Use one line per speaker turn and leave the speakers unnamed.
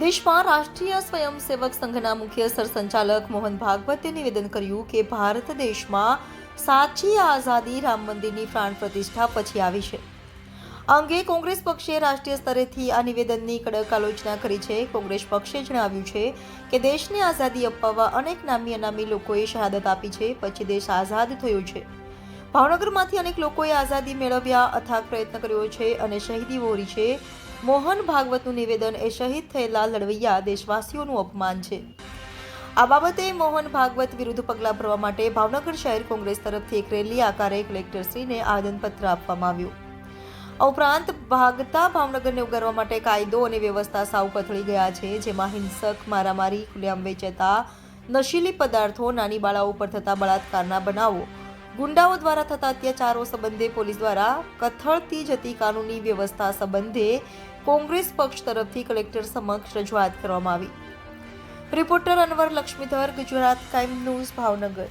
દેશમાં રાષ્ટ્રીય સ્વયંસેવક સંઘના મુખ્ય સરસંચાલક મોહન ભાગવતે નિવેદન કર્યું કે ભારત દેશમાં સાચી આઝાદી રામ મંદિરની પ્રાણ પ્રતિષ્ઠા પછી આવી છે. અંગે કોંગ્રેસ પક્ષે રાષ્ટ્રીય સ્તરેથી આ નિવેદનની કડક આલોચના કરી છે. કોંગ્રેસ પક્ષે જણાવ્યું છે કે દેશને આઝાદી અપાવવા અનેક નામી અનામી લોકોએ શહાદત આપી છે. પછી દેશ આઝાદ થયો છે. ભાવનગરમાંથી અનેક લોકોએ આઝાદી મેળવ્યા અથાગ પ્રયત્ન કર્યો છે અને શહીદી વહોરી છે. મોહન ભાગવતનું નિવેદન એ શહીદ થયેલા લડવૈયા દેશવાસીઓનું અપમાન છે. આ બાબતે મોહન ભાગવત વિરુદ્ધ પગલાં ભરવા માટે ભાવનગર શહેર કોંગ્રેસ તરફથી એક રેલી આકારે કલેક્ટરશ્રીને આવેદનપત્ર આપવામાં આવ્યું. આ ઉપરાંત ભાગતા ભાવનગરને ઉગારવા માટે કાયદો અને વ્યવસ્થા સાવ કથળી ગયા છે, જેમાં હિંસક, મારામારી, ખુલ્લેઆમ વેચાતા, નશીલી પદાર્થો, નાની બાળાઓ ઉપર થતા બળાત્કારના બનાવો ગુંડાઓ દ્વારા થતા અત્યાચારો સંબંધે પોલીસ દ્વારા કથળતી જતી કાનૂની વ્યવસ્થા સંબંધે કોંગ્રેસ પક્ષ તરફથી કલેક્ટર સમક્ષ રજૂઆત કરવામાં આવી. Reporter Anwar Laxmidhar, Gujarat crime news, Bhavnagar.